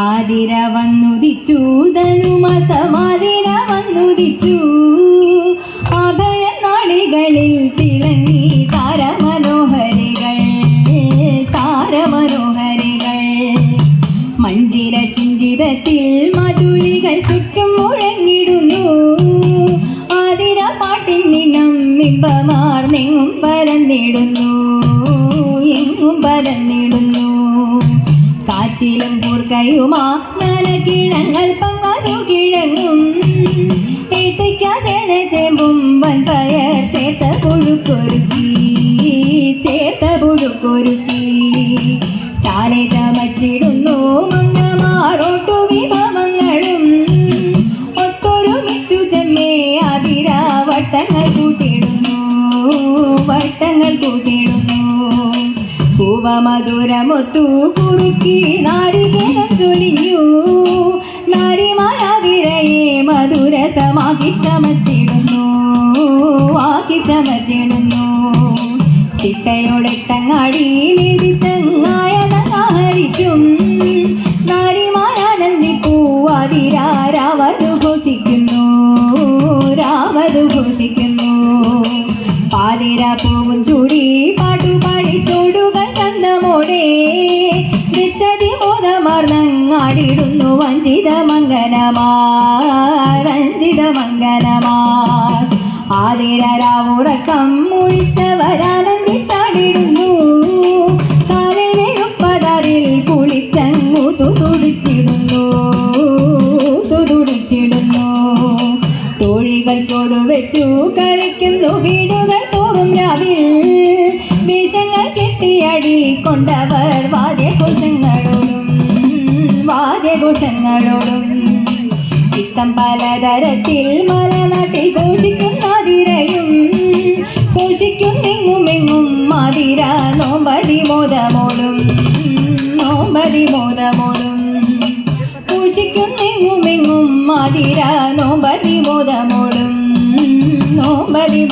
ആതിര വന്നുദിച്ചു ധനുമസമാതിര വന്നുദിച്ചു അഭയ നാടികളിൽ തിളങ്ങി താരമനോഹരികൾ താരമനോഹരികൾ. മഞ്ജിര ചിഞ്ചിതത്തിൽ മധുലികൾ ചുറ്റും മുഴങ്ങിടുന്നു. ആതിര പാട്ടിനിണം നിണം നിങ്ങും പരന്നിടുന്നു എങ്ങും പരന്നിടുന്നു. കാച്ചിലും കൂർക്കയുമാ നനകിഴങ്ങൾ പങ്കു കിഴങ്ങും. ഏത്തയ്ക്ക ചേന വൻ പയർ ചേത്ത പുഴുക്കൊരുക്കി ചേത്ത പുഴുക്കൊരുക്കി. ചാലെ ചമച്ചിടുന്നു മങ്ങമാറോട്ടു വിഭവങ്ങളും. വട്ടങ്ങൾ കൂട്ടിടുന്നു വട്ടങ്ങൾ കൂട്ടിടുന്നു. പൂവമധുരമൊത്തു കുറുക്കി നാരികേരം ചൊലിഞ്ഞു. നാരിമാരാതിരയെ മധുരസമാക്കി ചമച്ചിടുന്നു ആക്കി ചമച്ചിടുന്നു. ചിട്ടയോടെട്ടങ്ങാടി നിധി ചങ്ങായതഹരിക്കും നാരിമാരാനന്ദിപ്പൂവാതിരാ രാവതു ഘോഷിക്കുന്നു രാവതു ഘോഷിക്കുന്നു. പാതിര പൂവും ചൂടി പാട്ടുപാടി ചൂടുകൾ കന്തമോടെ നിച്ചതി ബോധമാർന്നങ്ങാടിടുന്നു വഞ്ചിത മംഗനമാർ വഞ്ചിത മംഗനമാർ. ആതിര രാവുറക്കം ചിത്തം പലതരത്തിൽ മലനാട്ടിൽ ഘോഷിക്കുന്നതിരയും ഘോഷിക്കുന്നെങ്ങുമെങ്ങും മതിര നോമ്പതി മോദമോടും നോമ്പതി മോദമോടും ഘോഷിക്കുന്നെങ്ങുമെങ്ങും മതിര നോമ്പതി മോദമോടും നോമ്പതി